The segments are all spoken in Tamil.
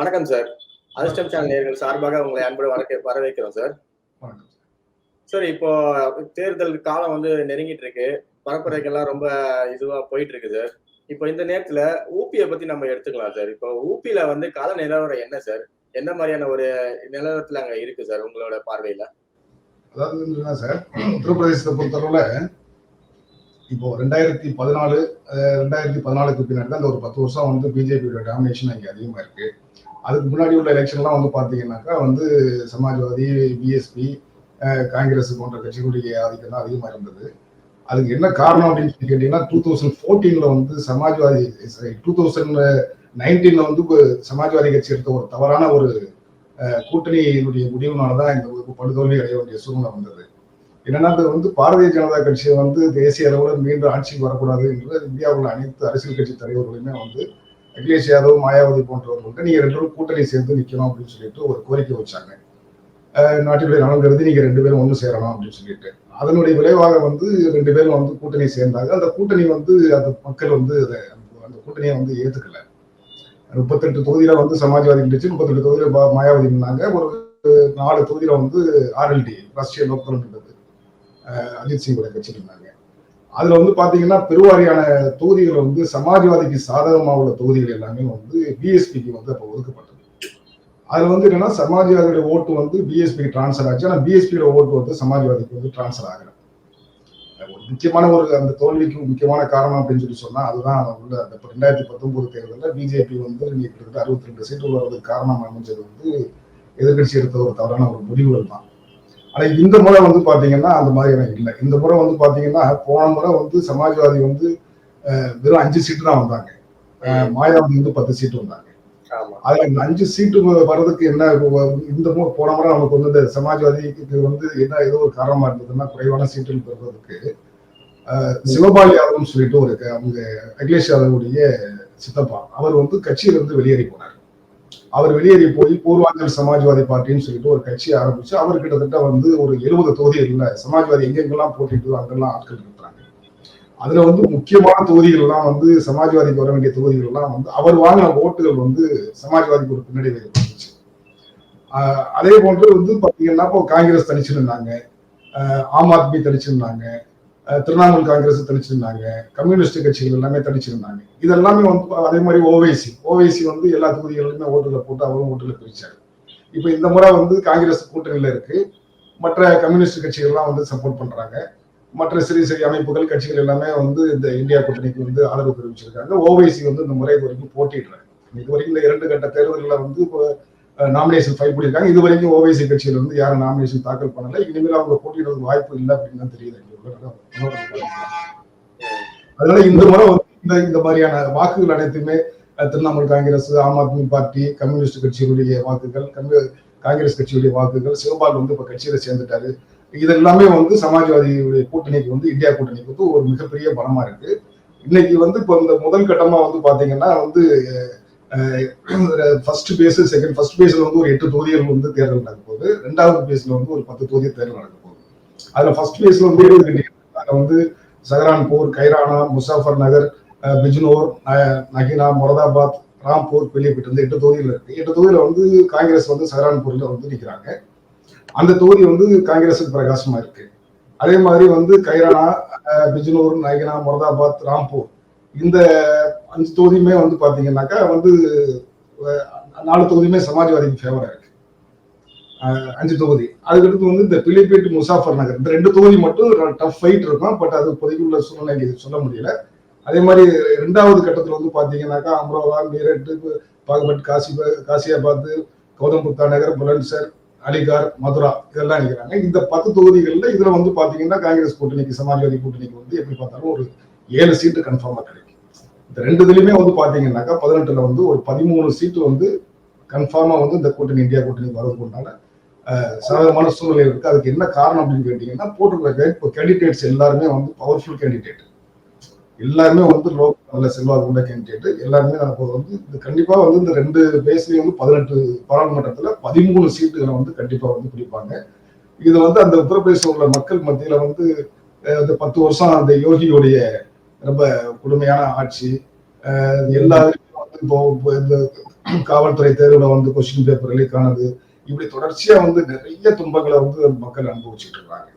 வணக்கம் சார் அதிர்ஷ்டம் சேனல் நேர்கள் சார்பாக உங்களை அன்போடு வரக்க வரவேற்கிறோம் சார் சார் இப்போ தேர்தல் காலம் வந்து நெருங்கிட்டு இருக்கு. பரப்புரைக்கெல்லாம் ரொம்ப இதுவா போயிட்டு இருக்கு சார் இப்போ இந்த நேரத்துல ஊபியை பத்தி நம்ம எடுத்துக்கலாம் சார் இப்போ ஊபியில வந்து கால நிலவரம் என்ன சார் என்ன மாதிரியான ஒரு நிலவரத்துல அங்க இருக்கு சார் உங்களோட பார்வையில? அதாவது சார் உத்தரப்பிரதேசத்தை பொறுத்தளவுல இப்போ ரெண்டாயிரத்தி பதினாலு ரெண்டாயிரத்தி பதினாலுக்கு பின்னாடி தான் இந்த ஒரு பத்து வருஷம் வந்து பிஜேபியோட டாமினேஷன் இங்கே அதிகமாக இருக்கு. அதுக்கு முன்னாடி உள்ள எலெக்ஷன்லாம் வந்து பார்த்தீங்கன்னாக்கா வந்து சமாஜ்வாதி பிஎஸ்பி காங்கிரஸ் போன்ற கட்சிகளுடைய ஆதிக்கம் தான் அதிகமாக இருந்தது. அதுக்கு என்ன காரணம் அப்படின்னு சொல்லி கேட்டீங்கன்னா டூ தௌசண்ட் ஃபோர்டீன்ல வந்து சமாஜ்வாதி டூ தௌசண்ட் நைன்டீன்ல வந்து சமாஜ்வாதி கட்சி எடுத்த ஒரு தவறான ஒரு கூட்டணியினுடைய முடிவுனால தான் இந்த படுதோல்வி அடைய வேண்டிய சூழ்நிலை வந்தது. என்னன்னா அது வந்து பாரதிய ஜனதா கட்சியை வந்து தேசிய அளவில் மீண்டும் ஆட்சிக்கு வரக்கூடாது என்று இந்தியாவில் அனைத்து அரசியல் கட்சி தலைவர்களுமே வந்து அகிலேஷ் யாதவ் மாயாவதி போன்றவர்கள்ட்ட நீங்க ரெண்டு பேரும் கூட்டணி சேர்ந்து நிக்கணும் அப்படின்னு சொல்லிட்டு ஒரு கோரிக்கை வச்சாங்க. நாட்டினுடைய நலன் கருதி நீங்க ரெண்டு பேரும் ஒன்று சேரணும் அப்படின்னு சொல்லிட்டு. அதனுடைய விளைவாக வந்து ரெண்டு பேரும் வந்து கூட்டணி சேர்ந்தாங்க. அந்த கூட்டணி வந்து அந்த மக்கள் வந்து அதை அந்த கூட்டணியை வந்து ஏத்துக்கல. முப்பத்தெட்டு தொகுதியில வந்து சமாஜ்வாதி இருந்துச்சு முப்பத்தெட்டு தொகுதியில மாயாவதி இருந்தாங்க ஒரு நாலு தொகுதியில வந்து ஆர்எல்டி ராஷ்டிரிய லோக்தளம் அஜித் சிங்கோட கட்சி இருந்தாங்க அதுல வந்து பாத்தீங்கன்னா பெருவாரியான தொகுதிகள் வந்து சமாஜ்வாதிக்கு சாதகமாக உள்ள தொகுதிகள் எல்லாமே வந்து பிஎஸ்பிக்கு வந்து அப்போ ஒதுக்கப்பட்டது. அதுல வந்து என்னன்னா சமாஜ்வாதியோட ஓட்டு வந்து பிஎஸ்பிக்கு டிரான்ஸ்ஃபர் ஆச்சு. ஆனா பிஎஸ்பியோட ஓட்டு வந்து சமாஜ்வாதிக்கு வந்து டிரான்ஸ்ஃபர் ஆகல. ஒரு முக்கியமான ஒரு அந்த தோல்விக்கு முக்கியமான காரணம் அப்படின்னு சொல்லி சொன்னா அதுதான் உள்ள அந்த ரெண்டாயிரத்தி பத்தொன்பது தேர்தலில் பிஜேபி வந்து இன்னைக்கு கிட்டத்தட்ட அறுபத்தி ரெண்டு சீட்டு உள்ளதுக்கு காரணம் அமைஞ்சது வந்து எதிர்கட்சி எடுத்த ஒரு தவறான ஒரு முடிவுகள் தான் ஆனா இந்த முறை வந்து பாத்தீங்கன்னா அந்த மாதிரியான இல்லை. இந்த முறை வந்து பாத்தீங்கன்னா போன முறை வந்து சமாஜ்வாதி வந்து வெறும் அஞ்சு சீட்டு தான் வந்தாங்க. மாயாவதி வந்து பத்து சீட்டு வந்தாங்க. அதுல இந்த அஞ்சு சீட்டு வர்றதுக்கு என்ன இந்த முறை போன முறை நமக்கு வந்து இந்த சமாஜ்வாதிக்கு வந்து என்ன ஏதோ ஒரு காரணமா இருந்ததுன்னா குறைவான சீட்டுகள் பெறுவதற்கு சிவபால் யாதவ்னு சொல்லிட்டு ஒரு அவங்க அகிலேஷ் யாதவுடைய சித்தப்பா அவர் வந்து கட்சியில இருந்து வெளியேறி போனார். அவர் வெளியேறி போய் பூர்வாஞ்சல் சமாஜ்வாதி பார்ட்டின்னு சொல்லிட்டு ஒரு கட்சி ஆரம்பிச்சு அவர் கிட்டத்தட்ட வந்து ஒரு எழுபது தொகுதிகள்ல சமாஜ்வாதி எங்கெங்கெல்லாம் போட்டிட்டு அங்கெல்லாம் ஆட்கள் இருக்கிறாங்க. அதுல வந்து முக்கியமான தொகுதிகள்லாம் வந்து சமாஜ்வாதிக்கு வர வேண்டிய தொகுதிகள்லாம் வந்து அவர் வாங்கின ஓட்டுகள் வந்து சமாஜ்வாதிக்கு ஒரு பின்னடைவை இருந்துச்சு அதே போன்று வந்து பாத்தீங்கன்னா இப்போ காங்கிரஸ் தனிச்சிருந்தாங்க. ஆம் ஆத்மி தனிச்சிருந்தாங்க. திரிணாமுல் காங்கிரஸ் தடிச்சிருந்தாங்க. கம்யூனிஸ்ட் கட்சிகள் எல்லாமே தனிச்சிருந்தாங்க இதெல்லாமே வந்து அதே மாதிரி ஓவைசி ஓவைசி வந்து எல்லா தொகுதிகளிலுமே ஓட்டுல போட்டு அவரும் ஓட்டுல பிரிச்சாரு. இப்போ இந்த முறை வந்து காங்கிரஸ் கூட்டணியில இருக்கு. மற்ற கம்யூனிஸ்ட் கட்சிகள்லாம் வந்து சப்போர்ட் பண்றாங்க. மற்ற சிறிய சிறிய அமைப்புகள் கட்சிகள் எல்லாமே வந்து இந்த இந்தியா கூட்டணிக்கு வந்து ஆதரவு தெரிவிச்சிருக்காங்க. ஓவைசி வந்து இந்த முறை இது வரைக்கும் போட்டிடுறாங்க இது வரைக்கும் இந்த இரண்டு கட்ட தேர்தலில் வந்து இப்போ நாமினேஷன் ஃபைல் பண்ணியிருக்காங்க. இது வரைக்கும் ஓவைசி கட்சியில் வந்து யாரும் நாமினேஷன் தாக்கல் பண்ணல. இனிமேல் அவங்க போட்டியிடுறதுக்கு வாய்ப்பு இல்லை அப்படின்னு தான் தெரியுது அதனால இந்த முறை வந்து இந்த இந்த மாதிரியான வாக்குகள் அனைத்துமே திரிணாமுல் காங்கிரஸ் ஆம் ஆத்மி பார்ட்டி கம்யூனிஸ்ட் கட்சியினுடைய வாக்குகள் கம்யூ காங்கிரஸ் கட்சியுடைய வாக்குகள் சிவபால் வந்து இப்ப கட்சியில சேர்ந்துட்டாரு. இது எல்லாமே வந்து சமாஜ்வாதியுடைய கூட்டணிக்கு வந்து இந்தியா கூட்டணிக்கு வந்து ஒரு மிகப்பெரிய பலமா இருக்கு. இன்னைக்கு வந்து இப்போ இந்த முதல் கட்டமா வந்து பாத்தீங்கன்னா வந்து ஃபர்ஸ்ட் பேஸ் செகண்ட் ஃபர்ஸ்ட் பேஸ்ல வந்து ஒரு எட்டு தொகுதிகள் வந்து தேர்தல் நடக்கும் போது ரெண்டாவது பேஸ்ல வந்து ஒரு பத்து தொகுதி தேர்தல் நடக்கும் அதுல ஃபர்ஸ்ட் பேஸ்ல வந்து இருபது அதுல வந்து சஹரான்பூர் கைரானா முசாஃபர் நகர் பிஜ்னோர் நகினா மொரதாபாத் ராம்பூர் பெல்லிப்பட்டு வந்து எட்டு தொகுதியில் இருக்கு. எட்டு தொகுதியில வந்து காங்கிரஸ் வந்து சஹரான்பூர்ல வந்து நிற்கிறாங்க அந்த தொகுதி வந்து காங்கிரஸுக்கு பிரகாசமா இருக்கு. அதே மாதிரி வந்து கைரானா பிஜ்னூர் நகினா மொரதாபாத் ராம்பூர் இந்த அஞ்சு தொகுதியுமே வந்து பாத்தீங்கன்னாக்கா வந்து நாலு தொகுதியுமே சமாஜ்வாதிக்கு ஃபேவரா இருக்கு. அஞ்சு தொகுதி. அதுக்கடுத்து வந்து இந்த பிலிபேட் முசாஃபர் நகர். இந்த ரெண்டு தொகுதி மட்டும் டஃப் ஃபைட் இருக்கும். பட் அது இப்போதைக்கு உள்ள சூழ்நிலை சொல்ல முடியல. அதே மாதிரி ரெண்டாவது கட்டத்தில் வந்து பார்த்தீங்கன்னாக்கா அம்ரோவா மீரட்டு பாகபட் காசி காசியாபாத் கௌதம் புத்தா நகர் புலன்சர் அலிகார் மதுரா இதெல்லாம் நிற்கிறாங்க இந்த பத்து தொகுதிகளில் இதில் வந்து பார்த்தீங்கன்னா காங்கிரஸ் கூட்டணிக்கு சமாஜ்வாதி கூட்டணிக்கு வந்து எப்படி பார்த்தாலும் ஒரு ஏழு சீட்டு கன்ஃபார்மாக கிடைக்கும். இந்த ரெண்டு இதுலையுமே வந்து பார்த்தீங்கன்னாக்கா பதினெட்டில் வந்து ஒரு பதிமூணு சீட்டு வந்து கன்ஃபார்மாக வந்து இந்த கூட்டணி இந்தியா கூட்டணி வரதுக்கு உண்டான சாதகமான சூழ்நிலை இருக்கு. அதுக்கு என்ன காரணம் அப்படின்னு கேட்டீங்கன்னா போட்டிருக்க கேண்டிடேட்ஸ் எல்லாருமே வந்து பவர்ஃபுல் கேண்டிடேட் எல்லாருமே வந்து லோக்கல்ல செல்வாக்கு உள்ள கேண்டிடேட் எல்லாருமே நமக்கு வந்து இது கண்டிப்பா வந்து இந்த ரெண்டு பேஸ்லயும் வந்து பதினெட்டு பாராளுமன்றத்துல பதிமூணு சீட்டுகளை வந்து கண்டிப்பா வந்து பிடிப்பாங்க. இது வந்து அந்த உத்தரப்பிரதேச உள்ள மக்கள் மத்தியில வந்து இந்த பத்து வருஷம் அந்த யோகியுடைய ரொம்ப கொடுமையான ஆட்சி. எல்லாருமே வந்து இப்போ இந்த காவல்துறை தேர்வுல வந்து கொஸ்டின் பேப்பர் லீக் காணுது. இப்படி தொடர்ச்சியா வந்து நிறைய துன்பங்களை வந்து மக்கள் அனுபவிச்சுட்டு இருக்காங்க.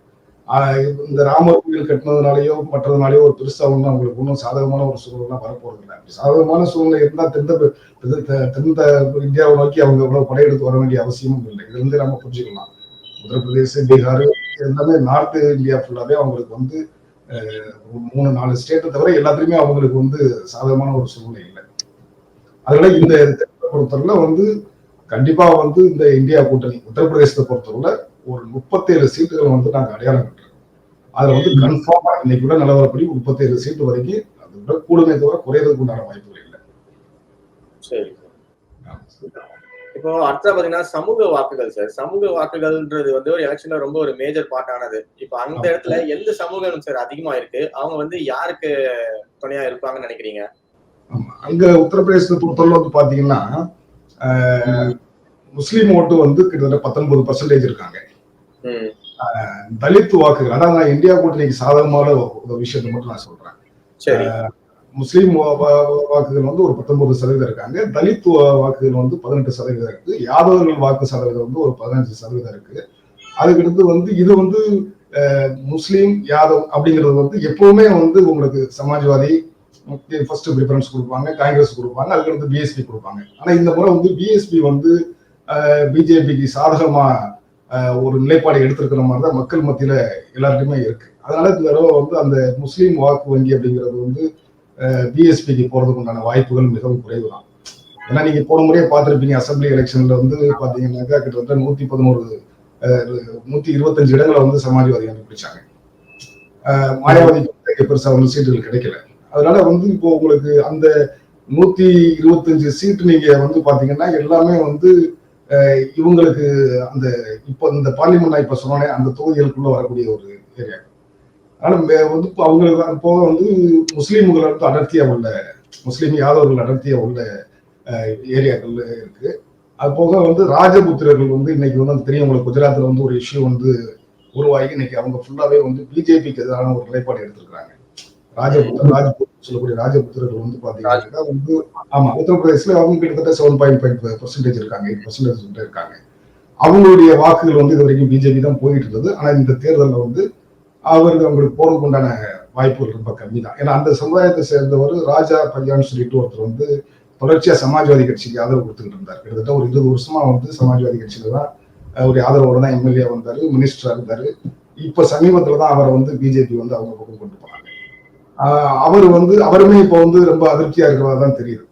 ஆஹ் இந்த ராமர் கோயில் கட்டினதுனாலயோ மற்றதுனாலயோ ஒரு பெருசா ஒன்றும் அவங்களுக்கு ஒன்றும் சாதகமான ஒரு சூழ்நிலை வரப்போறது இல்லை சாதகமான சூழ்நிலை இருந்தா தெந்த தென் தென் இந்தியாவை நோக்கி அவங்க இவ்வளவு படையெடுத்து வர வேண்டிய அவசியமும் இல்லை. இதுல இருந்து நம்ம புரிஞ்சுக்கலாம். உத்தரப்பிரதேச பீகார் எல்லாமே நார்த் இந்தியா ஃபுல்லாவே அவங்களுக்கு வந்து மூணு நாலு ஸ்டேட்டை தவிர எல்லாத்துலயுமே அவங்களுக்கு வந்து சாதகமான ஒரு சூழ்நிலை இல்லை. அதனால இந்த பொறுத்தவரை வந்து கண்டிப்பா வந்து இந்த இந்தியா கூட்டணி உத்தரப்பிரதேசத்தை பொறுத்தவரை ஒரு முப்பத்தேழு சீட்டுகள் வந்து நாங்க அடையாளம் கட்டுறோம் அதுல வந்து கன்ஃபார்மா இன்னைக்கு கூட நிலவரப்படி முப்பத்தேழு சீட்டு வரைக்கும் அதை விட கூடுமே தவிர குறையறதுக்கு உண்டான வாய்ப்புகள் இல்லை. சரி. இப்போ அடுத்த பாத்தீங்கன்னா சமூக வாக்குகள் சார் சமூக வாக்குகள்ன்றது வந்து ஒரு எலெக்ஷன்ல ரொம்ப ஒரு மேஜர் பார்ட் ஆனது. இப்போ அந்த. இடத்துல எந்த சமூகம் சார் அதிகமா இருக்கு? அவங்க வந்து யாருக்கு துணையா இருப்பாங்கன்னு நினைக்கிறீங்க? அங்க உத்தரப்பிரதேசத்தை பொறுத்தவரை வந்து பாத்தீங்கன்னா முஸ்லீம் ஓட்டு வந்து கிட்டத்தட்ட பத்தொன்பது பர்சன்டேஜ் இருக்காங்க. தலித் வாக்குகள் அதாவது நான் இந்தியா கூட்டணிக்கு சாதகமான ஒரு விஷயத்தை மட்டும் நான் சொல்றேன். முஸ்லீம் வாக்குகள் வந்து ஒரு பத்தொன்பது சதவீதம் இருக்காங்க. தலித் வாக்குகள் வந்து பதினெட்டு சதவீதம் இருக்கு. யாதவர்கள் வாக்கு சதவீதம் வந்து ஒரு பதினஞ்சு சதவீதம் இருக்கு. அதுக்கடுத்து வந்து இது வந்து முஸ்லீம் யாதவ் அப்படிங்கிறது வந்து எப்பவுமே வந்து உங்களுக்கு சமாஜ்வாதி ஃபர்ஸ்ட் ப்ரிஃபரன்ஸ் கொடுப்பாங்க காங்கிரஸ் கொடுப்பாங்க அதுக்கடுத்து பிஎஸ்பி கொடுப்பாங்க. ஆனால் இந்த முறை வந்து பிஎஸ்பி வந்து பிஜேபிக்கு சாதகமாக ஒரு நிலைப்பாடு எடுத்திருக்கிற மாதிரி தான் மக்கள் மத்தியில் எல்லாருக்குமே இருக்கு. அதனால இந்த தடவை வந்து அந்த முஸ்லீம் வாக்கு வங்கி அப்படிங்கிறது வந்து பிஎஸ்பிக்கு போகிறதுக்கு உண்டான வாய்ப்புகள் மிகவும் குறைவு தான் ஏன்னா நீங்க போன முறையே பார்த்துருப்பீங்க அசம்பிளி எலெக்ஷன்ல வந்து பாத்தீங்கன்னாக்கா கிட்டத்தட்ட நூத்தி பதினோரு நூத்தி இருபத்தஞ்சு இடங்களை வந்து சமாஜ்வாதி கண்டுபிடிச்சாங்க. மாயாவதி மாயாவதிக்கு பெருசா வந்து சீட்டுகள் கிடைக்கல. அதனால வந்து இப்போ உங்களுக்கு அந்த நூத்தி இருபத்தஞ்சு சீட்டு நீங்க வந்து பாத்தீங்கன்னா எல்லாமே வந்து இவங்களுக்கு அந்த இப்போ இந்த பார்லிமெண்ட் நான் இப்ப சொன்னேன் அந்த தொகுதிகளுக்குள்ள வரக்கூடிய ஒரு ஏரியா ஆனா மே- வந்து அவங்களுக்கு போக வந்து முஸ்லீம்கள் வந்து அடர்த்தியா உள்ள முஸ்லீம் யாதவர்கள் அடர்த்தியா உள்ள ஏரியாக்கள் இருக்கு. அது போக வந்து ராஜபுத்திரர்கள் வந்து இன்னைக்கு வந்து அது தெரியும் உங்களுக்கு குஜராத்ல வந்து ஒரு இஷ்யூ வந்து உருவாகி இன்னைக்கு அவங்க ஃபுல்லாவே வந்து பிஜேபிக்கு எதிரான ஒரு நிலைப்பாடு எடுத்திருக்கிறாங்க. ராஜபுத்திர ராஜபுத்திர சொல்லக்கூடிய ராஜபுத்திரர்கள் வந்து பாத்தீங்கன்னா வந்து ஆமா உத்தரப்பிரதேசல அவங்க கிட்டத்தட்ட செவன் பாயிண்ட் ஃபைவ் பர்சன்டேஜ் இருக்காங்க எயிட் பர்சன்டேஜ் இருக்காங்க. அவங்களுடைய வாக்குகள் வந்து இது வரைக்கும் பிஜேபி தான் போயிட்டு இருந்தது. ஆனா இந்த தேர்தலில் வந்து அவருக்கு அவங்களுக்கு போறதுக்கு உண்டான வாய்ப்புகள் ரொம்ப கம்மி தான் ஏன்னா அந்த சமுதாயத்தை சேர்ந்தவர் ராஜா பல்யான் சொல்லிட்டு ஒருத்தர் வந்து தொடர்ச்சியா சமாஜ்வாதி கட்சிக்கு ஆதரவு கொடுத்துக்கிட்டு இருந்தார். கிட்டத்தட்ட ஒரு இருபது வருஷமா வந்து சமாஜ்வாதி கட்சியில தான் ஒரு ஆதரவோட தான் எம்எல்ஏ வந்தாரு மினிஸ்டரா இருந்தாரு. இப்ப சமீபத்துல தான் அவரை வந்து பிஜேபி வந்து அவங்க பக்கம் கொண்டு போனாங்க அவர் வந்து அவருமே இப்ப வந்து ரொம்ப அதிருப்தியா இருக்கிறதா தான் தெரியுது.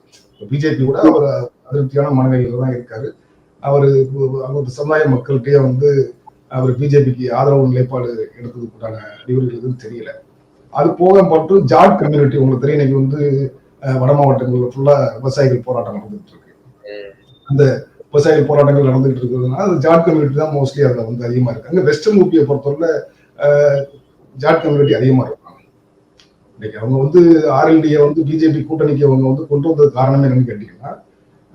பிஜேபி கூட அவர் அதிருப்தியான மனநிலையில தான் இருக்காரு. அவர் அவர் சமுதாய மக்கள்கிட்டயே வந்து அவர் பிஜேபிக்கு ஆதரவு நிலைப்பாடு எடுத்ததுக்குண்டான அறிகுறிகள் எதுவும் தெரியல. அது போக மற்றும் ஜாட் கம்யூனிட்டி உங்களுக்கு தெரியும் இன்னைக்கு வந்து வட மாவட்டங்கள்ல ஃபுல்லா விவசாயிகள் போராட்டம் நடந்துட்டு இருக்கு. அந்த விவசாயிகள் போராட்டங்கள் நடந்துகிட்டு இருக்கிறதுனால அது ஜாட் கம்யூனிட்டி தான் மோஸ்ட்லி அதுல வந்து அதிகமா இருக்காங்க வெஸ்டர்ன் ஊபியை பொறுத்தவரை ஜாட் கம்யூனிட்டி அதிகமா இருக்கும் இன்னைக்கு அவங்க வந்து ஆர்எல்டியை வந்து பிஜேபி கூட்டணிக்கு அவங்க வந்து கொண்டு வந்தது காரணமே என்னன்னு கேட்டீங்கன்னா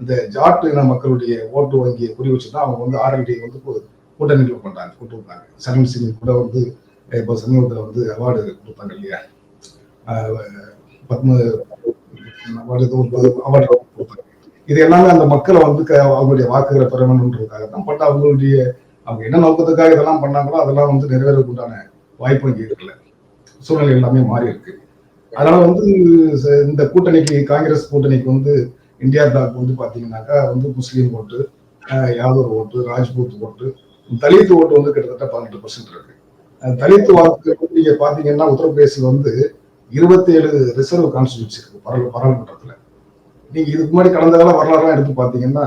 இந்த ஜாட் இன மக்களுடைய ஓட்டு வங்கியை குறி வச்சு தான் அவங்க வந்து ஆர்எல்டியை வந்து கூ- கூட்டணிக்குள்ள கொண்டாங்க கொண்டு வந்தாங்க. சரண் சிங் கூட வந்து இப்போ சமீபத்தில் வந்து அவார்டு கொடுத்தாங்க இல்லையா? பத்ம அவார்டு அவார்டு கொடுத்தாங்க. இது எல்லாமே அந்த மக்களை வந்து க- அவங்களுடைய வாக்குகளை பெற வேண்டும்ன்றதுக்காக தான் பட் அவங்களுடைய அவங்க என்ன நோக்கத்துக்காக இதெல்லாம் பண்ணாங்களோ அதெல்லாம் வந்து நிறைவேறக்குண்டான வாய்ப்பு இங்கே இருக்குல்ல சூழ்நிலை எல்லாமே மாறி இருக்கு அதனால வந்து இந்த கூட்டணிக்கு காங்கிரஸ் கூட்டணிக்கு வந்து இந்தியா பிளாக் வந்து பாத்தீங்கன்னாக்கா வந்து முஸ்லீம் ஓட்டு ஆஹ் யாதவ் ஓட்டு ராஜ்பூத் ஓட்டு தலித் ஓட்டு வந்து கிட்டத்தட்ட பதினெட்டு பர்சன்ட் இருக்கு. தலித் வாக்கு வந்து நீங்க பாத்தீங்கன்னா உத்தரப்பிரதேசில் வந்து இருபத்தி ஏழு ரிசர்வ் கான்ஸ்டியூன்சி இருக்கு பாராளுமன்றத்துல. நீங்க இதுக்கு முன்னாடி கடந்த கால வரலாறுலாம் எடுத்து பாத்தீங்கன்னா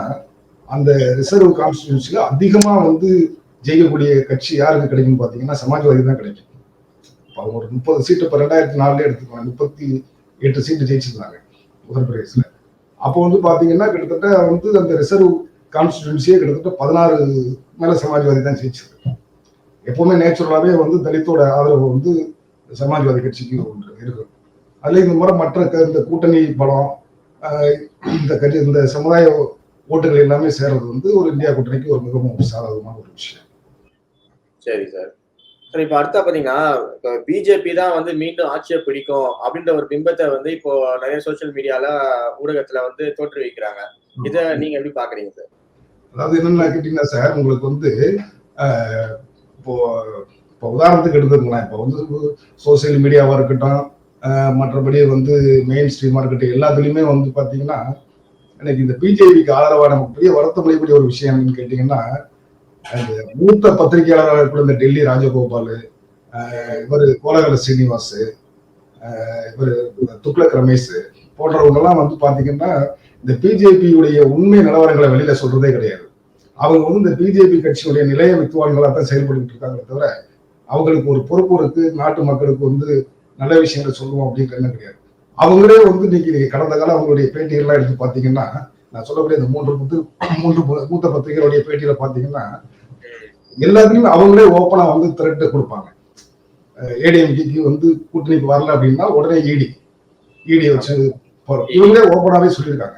அந்த ரிசர்வ் கான்ஸ்டியூன்சில அதிகமா வந்து ஜெயிக்கக்கூடிய கட்சி யாருக்கு கிடைக்கும்னு பாத்தீங்கன்னா சமாஜ்வாதி தான் கிடைக்கும். அவங்க ஒரு முப்பது சீட்டு இப்போ ரெண்டாயிரத்தி நாலுல எடுத்துக்கலாம் முப்பத்தி எட்டு சீட்டு ஜெயிச்சிருந்தாங்க உத்தரப்பிரதேசில் அப்போ வந்து பார்த்தீங்கன்னா கிட்டத்தட்ட வந்து அந்த ரிசர்வ் கான்ஸ்டிடியூன்சியே கிட்டத்தட்ட பதினாறு மேல சமாஜ்வாதி தான் ஜெயிச்சது. எப்பவுமே நேச்சுரலாகவே வந்து தலித்தோட ஆதரவு வந்து சமாஜ்வாதி கட்சிக்கு ஒன்று இருக்கு. அதுல இந்த முறை மற்ற இந்த கூட்டணி பலம் இந்த கட்சி இந்த சமுதாய ஓட்டுகள் எல்லாமே சேர்றது வந்து ஒரு இந்தியா கூட்டணிக்கு ஒரு மிகவும் சாதகமான ஒரு விஷயம். சரி சார். சார் இப்ப அடுத்தா பாத்தீங்கன்னா இப்ப பிஜேபி தான் வந்து மீண்டும் ஆட்சியை பிடிக்கும் அப்படின்ற ஒரு பிம்பத்தை வந்து இப்போ நிறைய சோசியல் மீடியால ஊடகத்துல வந்து தோற்றுவிக்கிறாங்க இத நீங்க எப்படி பாக்குறீங்க சார்? அதாவது என்னன்னு கேட்டீங்கன்னா சார் உங்களுக்கு வந்து இப்போ இப்போ உதாரணத்துக்கு எடுத்துக்கலாம் இப்போ வந்து சோசியல் மீடியாவா இருக்கட்டும் மற்றபடி வந்து மெயின் ஸ்ட்ரீமா இருக்கட்டும் எல்லாத்துலயுமே வந்து பாத்தீங்கன்னா எனக்கு இந்த பிஜேபிக்கு ஆதரவா நமக்கு பெரிய வருத்தம் ஒரு விஷயம் என்னன்னு கேட்டீங்கன்னா Uh, மூத்த பத்திரிகையாளராக இருக்கிற இந்த டெல்லி ராஜகோபால் இவர் கோலகல சீனிவாஸ் இவர் துக்ளக் ரமேஷ் போன்றவங்கெல்லாம் வந்து பாத்தீங்கன்னா இந்த பிஜேபியுடைய உண்மை நிலவரங்களை வெளியில சொல்றதே கிடையாது. அவங்க வந்து இந்த பிஜேபி கட்சியுடைய நிலைய வித்துவான்களாக தான் செயல்பட்டு இருக்காங்களே தவிர அவங்களுக்கு ஒரு பொறுப்பு இருக்கு நாட்டு மக்களுக்கு வந்து நல்ல விஷயங்களை சொல்லுவோம் அப்படிங்கிற கிடையாது. அவங்களே வந்து இன்னைக்கு நீங்க கடந்த காலம் அவங்களுடைய பேட்டிகள்லாம் எடுத்து பாத்தீங்கன்னா நான் சொல்லக்கூடிய இந்த மூன்று முத்து மூன்று மூத்த பத்திரிகைகளுடைய பேட்டியில பாத்தீங்கன்னா எல்லாத்துலயும் அவங்களே ஓப்பனா வந்து திரட்டு கொடுப்பாங்க. ஏடிஎம்கேக்கு வந்து கூட்டணிக்கு வரல அப்படின்னா உடனே இடி இடி வச்சு போறோம். இவங்களே ஓப்பனாவே சொல்லியிருக்காங்க.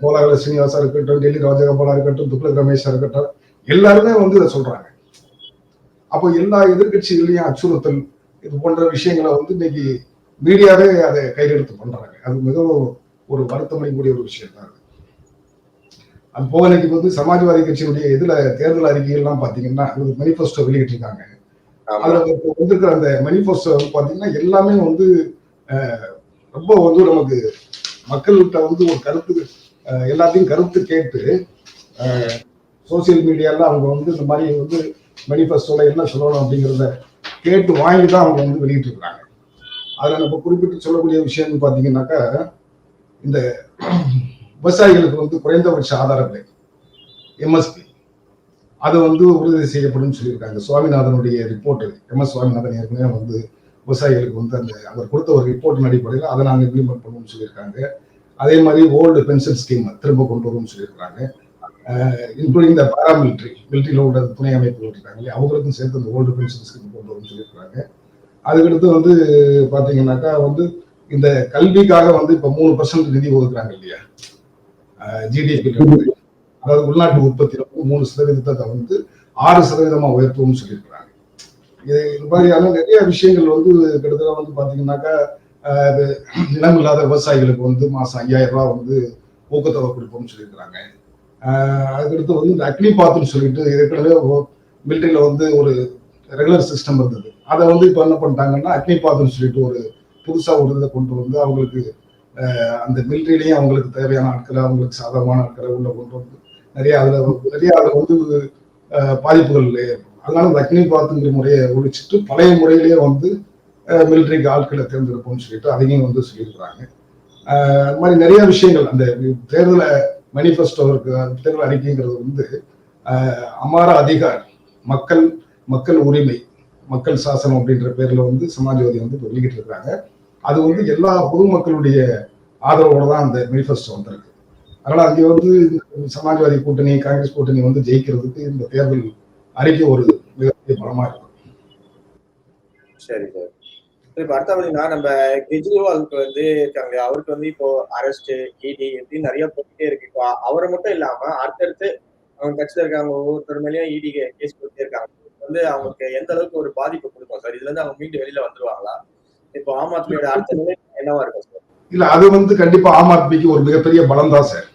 கோலாகல சீனிவாசா இருக்கட்டும் டெல்லி ராஜகோபாலா இருக்கட்டும் துப்ளக் ரமேஷா இருக்கட்டும் எல்லாருமே வந்து இதை சொல்றாங்க. அப்போ எல்லா எதிர்க்கட்சிகளையும் அச்சுறுத்தல் இது போன்ற விஷயங்களை வந்து இன்னைக்கு மீடியாவே அதை கையெழுத்து பண்றாங்க. அது மிகவும் ஒரு வருத்தமடையக்கூடிய ஒரு விஷயம் தான் அது. போக இன்னைக்கு வந்து சமாஜ்வாதி கட்சியினுடைய இதுல தேர்தல் அறிக்கைகள்லாம் பாத்தீங்கன்னா ஒரு மேனிஃபெஸ்டோ வெளியிட்டிருக்காங்க. அதுல வந்திருக்கிற அந்த மேனிஃபெஸ்டோ பாத்தீங்கன்னா எல்லாமே வந்து ரொம்ப வந்து நமக்கு மக்கள்கிட்ட வந்து ஒரு கருத்து எல்லாத்தையும் கருத்து கேட்டு சோசியல் மீடியால அவங்க வந்து இந்த மாதிரி வந்து மேனிஃபெஸ்டோல என்ன சொல்லணும் அப்படிங்கிறத கேட்டு வாங்கி தான் அவங்க வந்து வெளியிட்டிருக்கிறாங்க. அதுல நம்ம குறிப்பிட்டு சொல்லக்கூடிய விஷயம் பாத்தீங்கன்னாக்கா இந்த விவசாயிகளுக்கு வந்து குறைந்தபட்ச ஆதார விலை எம்எஸ்பி அது வந்து உறுதி செய்யப்படும் சொல்லியிருக்காங்க. சுவாமிநாதனுடைய ரிப்போர்ட் எம் எஸ் சுவாமிநாதன் ஏற்கனவே வந்து விவசாயிகளுக்கு வந்து அந்த அவர் கொடுத்த ஒரு ரிப்போர்ட்டின் அடிப்படையில் அதை நாங்கள் இம்ப்ளிமெண்ட் பண்ணுவோம்னு சொல்லியிருக்காங்க. அதே மாதிரி ஓல்டு பென்ஷன் ஸ்கீம் திரும்ப கொண்டு வருவோம்னு சொல்லியிருக்காங்க. இன்க்ளூடிங் இந்த பாராமிலிட்ரி மிலிட்ரியில் உள்ள துணை அமைப்புகள் இருக்காங்க இல்லையா? அவங்களுக்கும் சேர்த்து அந்த ஓல்டு பென்ஷன் ஸ்கீம் கொண்டு வரும்னு சொல்லியிருக்காங்க. அதுக்கடுத்து வந்து பார்த்தீங்கன்னாக்கா வந்து இந்த கல்விக்காக வந்து இப்ப மூணு பர்சன்ட் நிதி ஒதுக்குறாங்க இல்லையா? ஜிடிபி அதாவது உள்நாட்டு உற்பத்தி மூணு சதவீதத்தை வந்து ஆறு சதவீதமா உயர்த்துவோம்னு சொல்லியிருக்கிறாங்க. இது இது மாதிரியான நிறைய விஷயங்கள் வந்து கிட்டத்தட்ட வந்து பாத்தீங்கன்னாக்கா இது நிலம் இல்லாத விவசாயிகளுக்கு வந்து மாசம் ஐயாயிரம் ரூபாய் வந்து ஊக்கத்தொகை கொடுப்போம்னு சொல்லியிருக்கிறாங்க. அதுக்கடுத்து வந்து இந்த அக்னி பாத்துன்னு சொல்லிட்டு ஏற்கனவே மிலிட்டரியில வந்து ஒரு ரெகுலர் சிஸ்டம் இருந்தது. அதை வந்து இப்போ என்ன பண்ணிட்டாங்கன்னா அக்னி பாத்துன்னு சொல்லிட்டு ஒரு புதுசாக ஒரு இதை கொண்டு வந்து அவங்களுக்கு அந்த மிலிட்டரியிலையும் அவங்களுக்கு தேவையான ஆட்களை அவங்களுக்கு சாதகமான ஆட்களை உள்ள கொண்டு வந்து நிறைய அதில் நிறைய அதில் வந்து பாதிப்புகள் ஏற்படும் அதனால இந்த அக்னி பாத்துங்கிற முறையை ஒழிச்சிட்டு பழைய முறையிலேயே வந்து மிலிட்டரிக்கு ஆட்களை தேர்ந்தெடுப்போம்னு சொல்லிட்டு அதையும் வந்து சொல்லியிருக்கிறாங்க. அது மாதிரி நிறைய விஷயங்கள் அந்த தேர்தலை மேனிஃபெஸ்டோ இருக்கு தேர்தல் அறிக்கைங்கிறது வந்து அமார அதிகார் மக்கள் மக்கள் உரிமை மக்கள் சாசனம் அப்படின்ற பேர்ல வந்து சமாஜ்வாதி வந்து இப்ப வெளியிட்டு இருக்காங்க அது வந்து எல்லா பொதுமக்களுடைய ஆதரவோட தான் அந்த மேனிஃபெஸ்டோ வந்திருக்கு. அதனால அங்கே வந்து சமாஜ்வாதி கூட்டணி காங்கிரஸ் கூட்டணி வந்து ஜெயிக்கிறதுக்கு இந்த தேர்தல் அறிக்கை ஒரு மிகப்பெரிய பலமா இருக்கும் சரி சார். இப்ப அடுத்த நம்ம கெஜ்ரிவாலுக்கு வந்து இருக்காங்க. அவருக்கு வந்து இப்போ அரெஸ்ட் இடி இப்படின்னு நிறைய போயிட்டே இருக்கு. இப்போ அவரை மட்டும் இல்லாம அடுத்தடுத்து அவங்க கட்சியில இருக்காங்க ஒவ்வொருத்தர் மேலேயும் இடி கேஸ் கொடுத்தே இருக்காங்க. வந்து அவங்களுக்கு எந்த அளவுக்கு ஒரு பாதிப்பு கொடுக்கும் சார்? இதுல இருந்து அவங்க மீண்டு வெளியில வந்துருவாங்களா? இப்போ ஆம் ஆத்மியோட அடுத்த நிலை என்னவா இருக்கும் சார்? இல்ல அது வந்து கண்டிப்பா ஆம் ஆத்மிக்கு ஒரு மிகப்பெரிய பலம் தான் சார்.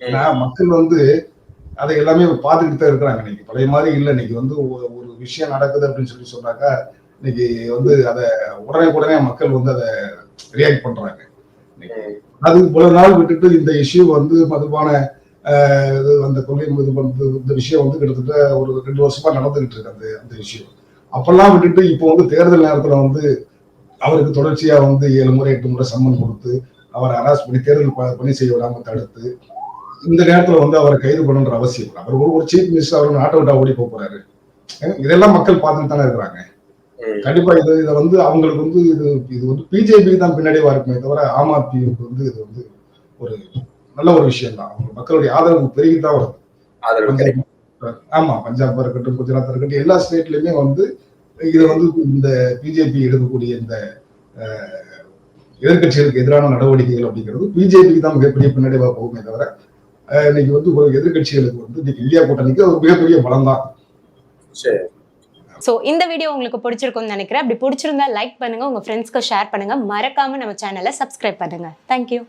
ஏன்னா மக்கள் வந்து அதை எல்லாமே பார்த்துக்கிட்டு தான் இருக்கிறாங்க இன்னைக்கு. பழைய மாதிரி இல்லை இன்னைக்கு வந்து ஒரு விஷயம் நடக்குது அப்படின்னு சொல்லி சொன்னாக்கா இன்னைக்கு வந்து அதை உடனே உடனே மக்கள் வந்து அதை ரியாக்ட் பண்றாங்க. அது இவ்வளவு நாள் விட்டுட்டு இந்த இஷ்யூ வந்து மதுபான அந்த கொள்கை இது வந்து இந்த விஷயம் வந்து கிட்டத்தட்ட ஒரு ரெண்டு வருஷமா நடந்துகிட்டு இருக்கு அந்த அந்த இஷ்யூ அப்பெல்லாம் விட்டுட்டு இப்போ வந்து தேர்தல் நேரத்துல வந்து அவருக்கு தொடர்ச்சியா வந்து ஏழு முறை எட்டு முறை சம்மன் கொடுத்து அவரை அரெஸ்ட் பண்ணி தேர்தல் பணி செய்ய விடாம தடுத்து இந்த நேரத்துல வந்து அவரை கைது பண்ணணுன்ற அவசியம். அவர் ஒரு ஒரு சீஃப் மினிஸ்டர் அவர் நாட்டை விட்டா ஓடி போறாரு இதெல்லாம் மக்கள் பார்த்துட்டு தானே இருக்கிறாங்க. கண்டிப்பா இது இதை வந்து அவங்களுக்கு வந்து இது இது வந்து பிஜேபி தான் பின்னாடிவா இருக்குமே தவிர ஆம் ஆத்மிக்கு வந்து இது வந்து ஒரு நல்ல ஒரு விஷயம் தான் அவங்க மக்களுடைய ஆதரவு பெருகிதான் வருது ஆதரவு கிடைக்கும். பஞ்சாப் ஆமா பஞ்சாப் இருக்கட்டும் குஜராத் இருக்கட்டும் எல்லா ஸ்டேட்லயுமே வந்து இது வந்து இந்த பிஜேபி எடுக்கக்கூடிய இந்த அஹ், எதிர்க்கட்சிகளுக்கு எதிரான நடவடிக்கைகள் அப்படிங்கிறது பிஜேபிக்கு தான் மிகப்பெரிய பின்னடைவா போகுமே தவிர இன்னைக்கு வந்து ஒரு எதிர்க்கட்சிகளுக்கு வந்து இன்னைக்கு இந்தியா கூட்டணிக்கு ஒரு மிகப்பெரிய பலம் தான் சரி. ஸோ இந்த வீடியோ உங்களுக்கு பிடிச்சிருக்கும்னு நினைக்கிறேன். அப்படி பிடிச்சிருந்தா லைக் பண்ணுங்க உங்க ஃப்ரெண்ட்ஸ்க்கு ஷேர் பண்ணுங்க. மறக்காம நம்ம சேனலை சப்ஸ்கிரைப் பண்ணுங்க. தேங்க்யூ